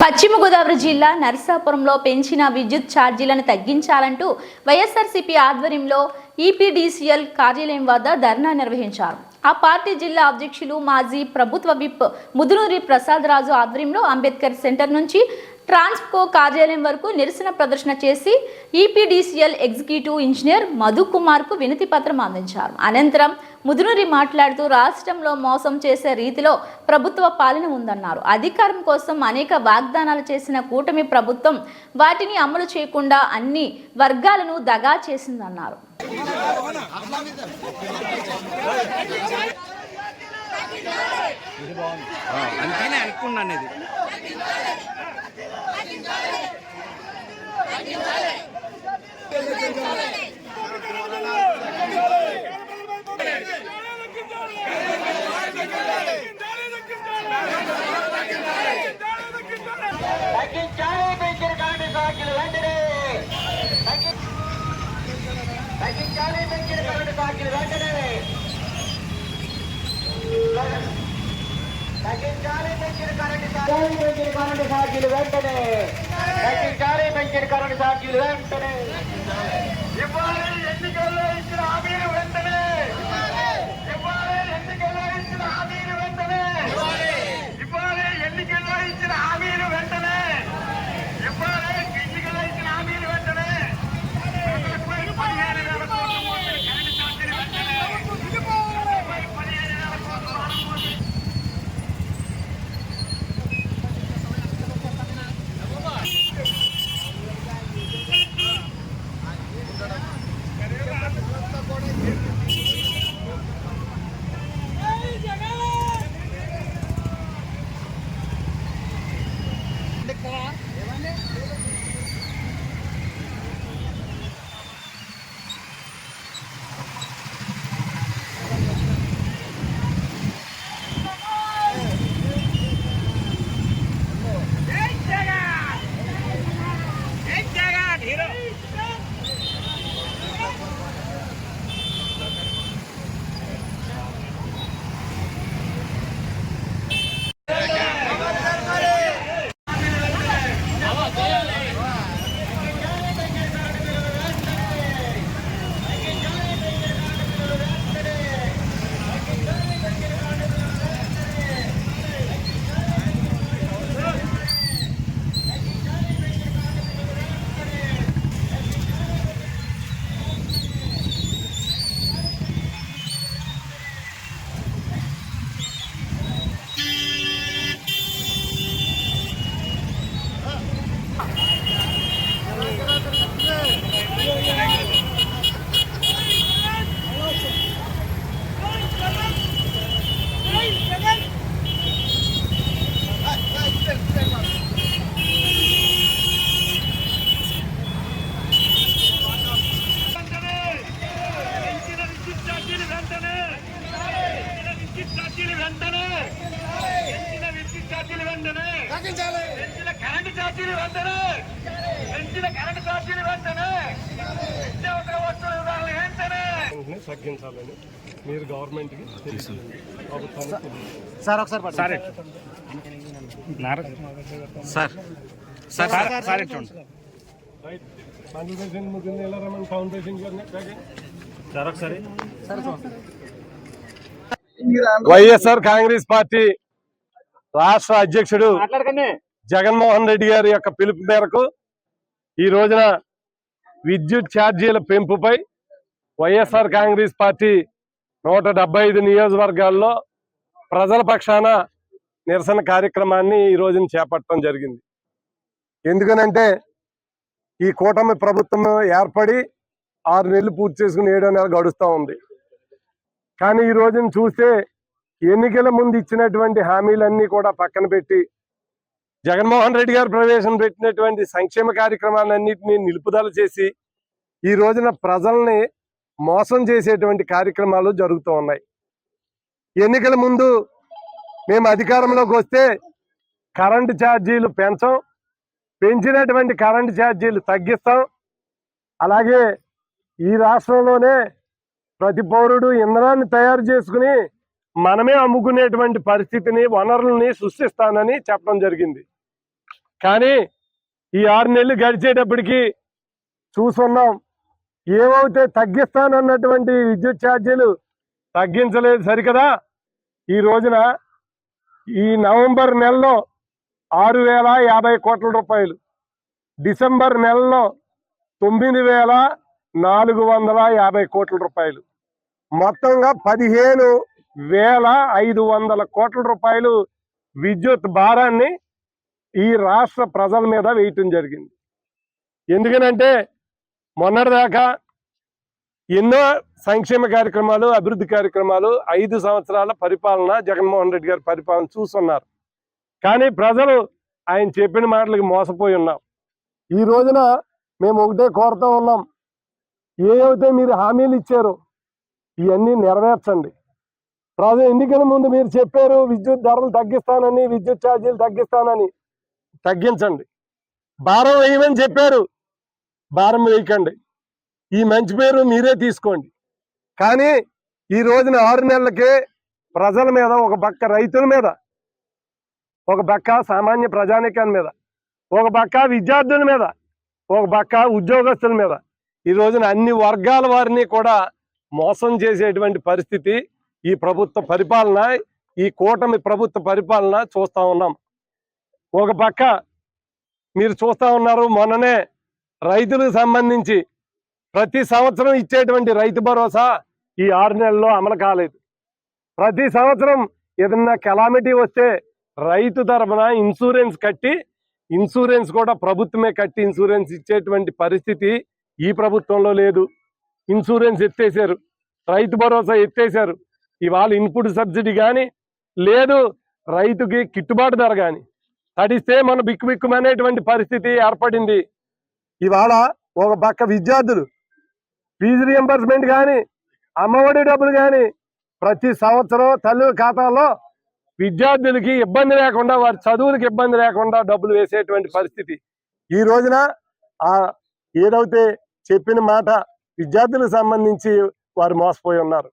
పశ్చిమ గోదావరి జిల్లా నరసాపురంలో పెంచిన విద్యుత్ ఛార్జీలను తగ్గించాలంటూ వైఎస్ఆర్సీపీ ఆధ్వర్యంలో ఈపీడీసీఎల్ కార్యాలయం వద్ద ధర్నా నిర్వహించారు. ఆ పార్టీ జిల్లా అధ్యక్షులు మాజీ ప్రభుత్వ విప్ ముదునూరి ప్రసాద్ రాజు ఆధ్వర్యంలో అంబేద్కర్ సెంటర్ నుంచి ట్రాన్స్కో కార్యాలయం వరకు నిరసన ప్రదర్శన చేసి ఈపీడీసీఎల్ ఎగ్జిక్యూటివ్ ఇంజనీర్ మధు కుమార్కు వినతి పత్రం అందించారు. అనంతరం ముదునూరి మాట్లాడుతూ రాష్ట్రంలో మోసం చేసే రీతిలో ప్రభుత్వ పాలన ఉందన్నారు. అధికారం కోసం అనేక వాగ్దానాలు చేసిన కూటమి ప్రభుత్వం వాటిని అమలు చేయకుండా అన్ని వర్గాలను దగా చేసిందన్నారు. అనుకున్నాను ఇది తగ్గించాలి పెంచిన కరెంటు సాకిలు వెంటనే తగ్గించాలి పెంచిన కరెంటు సాకిలు వెంటనే తగ్గించాలి పెంచిన కరెంటు సాకిలు పెంచిన కరెంటు సాకిలు వెంటనే తగ్గించాలి పెంచిన కరెంటు సాకిలు వెంటనే ఇవ్వాలి ఎన్నికల్లో ఇచ్చిన హామీలు వెంటనే వెంటనే పెంచిన కరెంటు ఛార్జీలు వెంటనే పెంచిన కరెంటు ఛార్జీలు వెంటనే నిత్యావసర వస్తువుల వివరాలు వెంటనే వెంటనే తగ్గించాలని మీరు గవర్నమెంట్కి sir sir sir sir sir. Sir చూడండి right foundation Muddu Neelaramana foundation sir. ఒకసారి వైఎస్ఆర్ కాంగ్రెస్ పార్టీ రాష్ట్ర అధ్యక్షుడు జగన్మోహన్ రెడ్డి గారి యొక్క పిలుపు మేరకు ఈ రోజున విద్యుత్ ఛార్జీల పెంపుపై వైఎస్ఆర్ కాంగ్రెస్ పార్టీ నూట డెబ్బై ఐదు నియోజకవర్గాల్లో ప్రజల పక్షాన నిరసన కార్యక్రమాన్ని ఈ రోజున చేపట్టడం జరిగింది. ఎందుకనంటే ఈ కూటమి ప్రభుత్వం ఏర్పడి ఆరు నెలలు పూర్తి చేసుకుని ఏడో నెల గడుస్తూ ఉంది. కానీ ఈ రోజున చూస్తే ఎన్నికల ముందు ఇచ్చినటువంటి హామీలన్నీ కూడా పక్కన పెట్టి జగన్మోహన్ రెడ్డి గారు ప్రవేశం పెట్టినటువంటి సంక్షేమ కార్యక్రమాలన్నింటినీ నిలుపుదల చేసి ఈ రోజున ప్రజల్ని మోసం చేసేటువంటి కార్యక్రమాలు జరుగుతూ ఉన్నాయి. ఎన్నికల ముందు మేము అధికారంలోకి వస్తే కరెంటు ఛార్జీలు పెంచం. పెంచినటువంటి కరెంటు ఛార్జీలు తగ్గిస్తాం. అలాగే ఈ రాష్ట్రంలోనే ప్రతి పౌరుడు ఇంధనాన్ని తయారు చేసుకుని మనమే అమ్ముకునేటువంటి పరిస్థితిని వనరుల్ని సృష్టిస్తానని చెప్పడం జరిగింది. కానీ ఈ ఆరు నెలలు గడిచేటప్పటికి చూసున్నాం ఏమవుతే తగ్గిస్తానన్నటువంటి విద్యుత్ ఛార్జీలు తగ్గించలేదు సరికదా? ఈ రోజున ఈ నవంబర్ నెలలో ఆరు వేల యాభై కోట్ల రూపాయలు డిసెంబర్ నెలలో తొమ్మిది వేల నాలుగు వందల యాభై కోట్ల రూపాయలు. మొత్తంగా పదిహేను వేల ఐదు వందల కోట్ల రూపాయలు విద్యుత్ భారాన్ని ఈ రాష్ట్ర ప్రజల మీద వేయటం జరిగింది. ఎందుకనంటే మొన్నటిదాకా ఎన్నో సంక్షేమ కార్యక్రమాలు అభివృద్ధి కార్యక్రమాలు ఐదు సంవత్సరాల పరిపాలన జగన్మోహన్ రెడ్డి గారి పరిపాలన చూస్తున్నారు. కానీ ప్రజలు ఆయన చెప్పిన మాటలకి మోసపోయి ఉన్నాం ఈ రోజున మేము ఒకటే కోరుతూ ఉన్నాం. ఏవైతే మీరు హామీలు ఇచ్చారో ఇవన్నీ నెరవేర్చండి. ప్రజలు ఎన్నికల ముందు మీరు చెప్పారు విద్యుత్ ధరలు తగ్గిస్తానని విద్యుత్ ఛార్జీలు తగ్గిస్తానని. తగ్గించండి. భారం వేయమని చెప్పారు. భారం వేయకండి. ఈ మంచి పేరు మీరే తీసుకోండి. కానీ ఈ రోజున ఆరు నెలలకే ప్రజల మీద ఒక పక్క రైతుల మీద ఒక పక్క సామాన్య ప్రజానికాని మీద ఒక పక్క విద్యార్థుల మీద ఒక పక్క ఉద్యోగస్తుల మీద ఈ రోజున అన్ని వర్గాల వారిని కూడా మోసం చేసేటువంటి పరిస్థితి ఈ ప్రభుత్వ పరిపాలన ఈ కూటమి ప్రభుత్వ పరిపాలన చూస్తూ ఉన్నాం. ఒక పక్క మీరు చూస్తా ఉన్నారు మొన్ననే రైతులకు సంబంధించి ప్రతి సంవత్సరం ఇచ్చేటువంటి రైతు భరోసా ఈ ఆరు నెలల్లో అమలు కాలేదు. ప్రతి సంవత్సరం ఏదన్నా కెలామిటీ వస్తే రైతు తరపున ఇన్సూరెన్స్ కట్టి ఇన్సూరెన్స్ కూడా ప్రభుత్వమే కట్టి ఇన్సూరెన్స్ ఇచ్చేటువంటి పరిస్థితి ఈ ప్రభుత్వంలో లేదు. ఇన్సూరెన్స్ ఎత్తేసారు. రైతు భరోసా ఎత్తేసారు. ఇవాళ ఇన్పుట్ సబ్సిడీ కానీ లేదు రైతుకి గిట్టుబాటు ధర కానీ తడిస్తే మన బిక్కు బిక్కుమనేటువంటి పరిస్థితి ఏర్పడింది. ఇవాళ ఒక పక్క విద్యార్థులు ఫీజు రియంబర్స్మెంట్ కానీ అమ్మఒడి డబ్బులు కానీ ప్రతి సంవత్సరం తల్లుల ఖాతాలో విద్యార్థులకి ఇబ్బంది లేకుండా వారి చదువులకు ఇబ్బంది లేకుండా డబ్బులు వేసేటువంటి పరిస్థితి. ఈ రోజున ఆ ఏదైతే చెప్పిన మాట విద్యార్థులకు సంబంధించి వారు మోసపోయి ఉన్నారు.